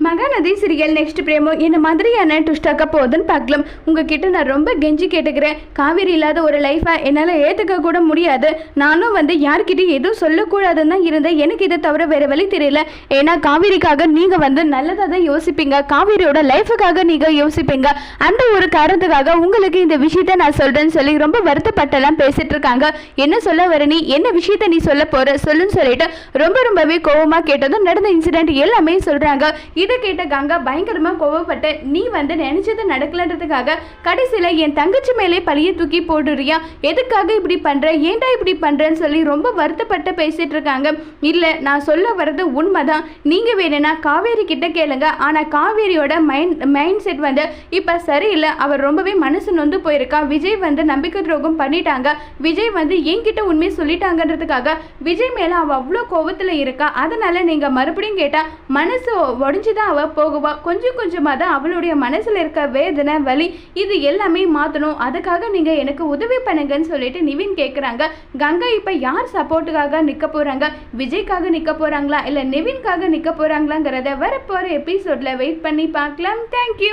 Mahanadi serial next பிரேமோ என்ன மாதிரியான டுஸ்டாக்க போகுதுன்னு பார்க்கலாம். உங்ககிட்ட நான் ரொம்ப கெஞ்சி கேட்டுக்கிறேன். காவேரி இல்லாத ஒரு லைஃபை என்னால் ஏற்றுக்க கூட முடியாது. நானும் வந்து யார்கிட்டையும் எதுவும் சொல்லக்கூடாதுன்னு தான் இருந்தேன். எனக்கு இதை தவிர வேற வழி தெரியல. ஏன்னா காவேரிக்காக நீங்கள் வந்து நல்லதாக தான் யோசிப்பீங்க. காவேரியோட லைஃபுக்காக நீங்கள் யோசிப்பீங்க. அந்த ஒரு காரணத்துக்காக உங்களுக்கு இந்த விஷயத்த நான் சொல்கிறேன்னு சொல்லி ரொம்ப வருத்தப்பட்டெல்லாம் பேசிட்டு இருக்காங்க. என்ன சொல்ல வர நீ? என்ன விஷயத்த நீ சொல்ல போற? சொல்லுன்னு சொல்லிட்டு ரொம்ப ரொம்பவே கோவமாக கேட்டதும் நடந்த இன்சிடென்ட் எல்லாமே சொல்கிறாங்க இதை கேட்ட கங்கா பயங்கரமாக கோவப்பட்டு நீ வந்து நினைச்சது நடக்கலன்றதுக்காக கடைசியில் என் தங்கச்சி மேலே பழிய தூக்கி போடுறியா? எதுக்காக இப்படி பண்ற? ஏன்டா இப்படி பண்றேன்னு சொல்லி ரொம்ப வருத்தப்பட்டு பேசிட்டு இருக்காங்க. இல்லை நான் சொல்ல வர்றது உண்மைதான். நீங்க வேணும்னா காவேரி கிட்ட கேளுங்க. ஆனால் காவேரியோட மைண்ட் மைண்ட் செட் வந்து இப்போ சரியில்லை. அவர் ரொம்பவே மனசு நொந்து போயிருக்கா. விஜய் வந்து நம்பிக்கை துரோகம் பண்ணிட்டாங்க. விஜய் வந்து என்கிட்ட உண்மையை சொல்லிட்டாங்கன்றதுக்காக விஜய் மேலே அவள் அவ்வளோ கோவத்தில் இருக்கா? அதனால நீங்கள் மறுபடியும் கேட்டால் மனசு உடஞ்சி தான் அவள் போகுவா. கொஞ்சம் கொஞ்சமாக தான் அவளுடைய மனசில் இருக்க வேதனை வலி இது எல்லாமே மாற்றணும் அதுக்காக நீங்கள் எனக்கு உதவி பண்ணுங்கன்னு சொல்லிட்டு நிவின் கேட்குறாங்க கங்கா இப்போ யார் சப்போர்ட்டுக்காக நிற்க போகிறாங்க விஜய்க்காக நிற்க போகிறாங்களா இல்லை நிவின்காக நிற்க போகிறாங்களாங்கிறத வரப்போகிற எபிசோடில் வெயிட் பண்ணி பார்க்கலாம். தேங்க்யூ